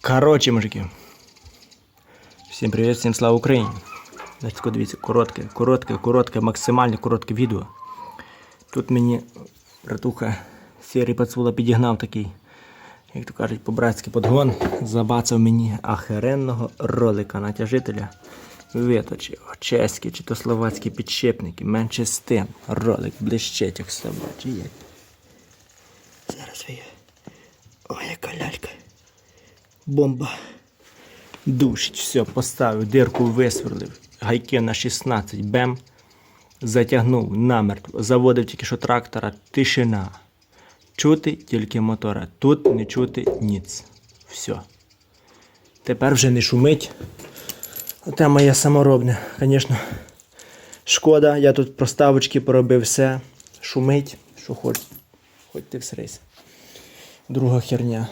Коротше, мужики. Всім привіт, всім слава Україні. Значить, дивіться, коротке, коротке, коротке, максимально коротке відео. Тут мені братуха сірий пацула підігнав такий, як то кажуть, по-братськи подгон. Забацав мені ахеренного ролика натяжителя. Виточив, чеські чи то словацькі підшипники, менше з тим. Ролик блищить, як собачий. Зараз ви. Ой, яка лялька. Бомба. Душить, все, поставив, дирку висверлив, гайки на 16 бем, затягнув намертво, заводив тільки що трактора, тишина. Чути тільки мотора. Тут не чути ніц. Все. Тепер вже не шумить. Оте моє саморобне, звісно. Шкода, я тут проставочки поробив все. Шумить, що хоч. Хоч ти всрись. Друга херня.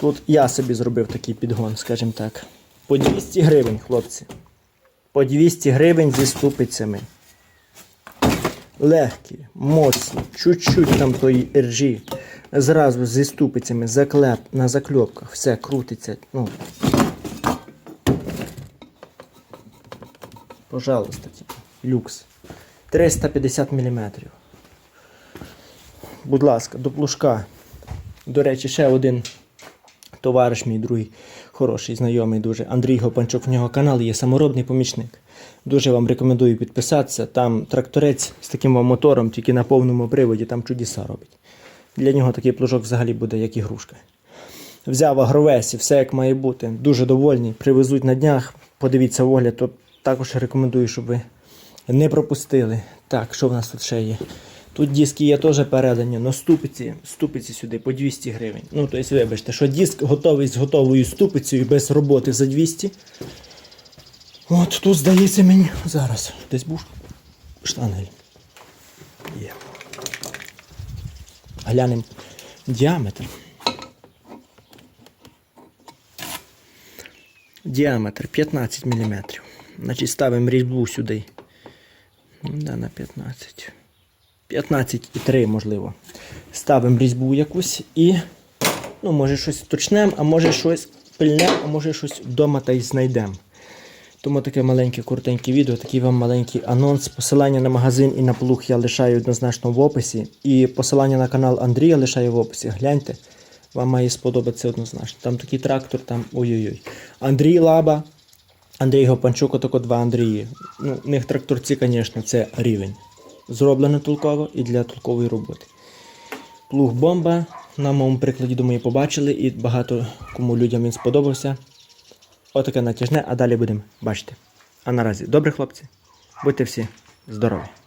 Тут я собі зробив такий підгон, скажімо так. По 200 гривень, хлопці. По 200 гривень зі ступицями. Легкі, моцні, чуть-чуть там тої іржі. Зразу зі ступицями заклеп, на закльопках, все крутиться. Ну. Пожалуйста, типу, люкс. 350 мм. Будь ласка, до плужка. До речі, ще один товариш мій другий, хороший, знайомий дуже. Андрій Гопанчук, в нього канал є саморобний помічник. Дуже вам рекомендую підписатися. Там тракторець з таким вам мотором, тільки на повному приводі, там чудеса робить. Для нього такий плужок взагалі буде як ігрушка. Взяв агровесі, все як має бути. Дуже довольний. Привезуть на днях. Подивіться огляд, то також рекомендую, щоб ви не пропустили. Так, що в нас тут ще є? Тут диски є теж передані, але ступиці, ступиці сюди по 200 гривень. Ну, тобто, вибачте, що диск готовий з готовою ступицею без роботи за 200. От тут здається мені. Зараз. Десь був штангель. Є. Глянемо діаметр. Діаметр 15 мм. Значить, ставимо різьбу сюди. Да, на 15. 15,3 можливо. Ставимо різьбу якусь і, ну, може щось точнемо, а може щось пильнемо, а може щось вдома та й знайдемо. Тому таке маленьке коротеньке відео, такий вам маленький анонс. Посилання на магазин і на плуг я лишаю однозначно в описі. І посилання на канал Андрія лишаю в описі. Гляньте, вам має сподобатися однозначно. Там такий трактор, там ой-ой-ой. Андрій Лаба, Андрій Гопанчук, отако два Андрії. Ну, у них тракторці, звісно, це рівень. Зроблено толково і для толкової роботи. Плуг бомба. На моєму прикладі, думаю, побачили, і багато кому людям він сподобався. Отаке натяжне, а далі будемо бачити. А наразі, добре, хлопці, будьте всі здорові!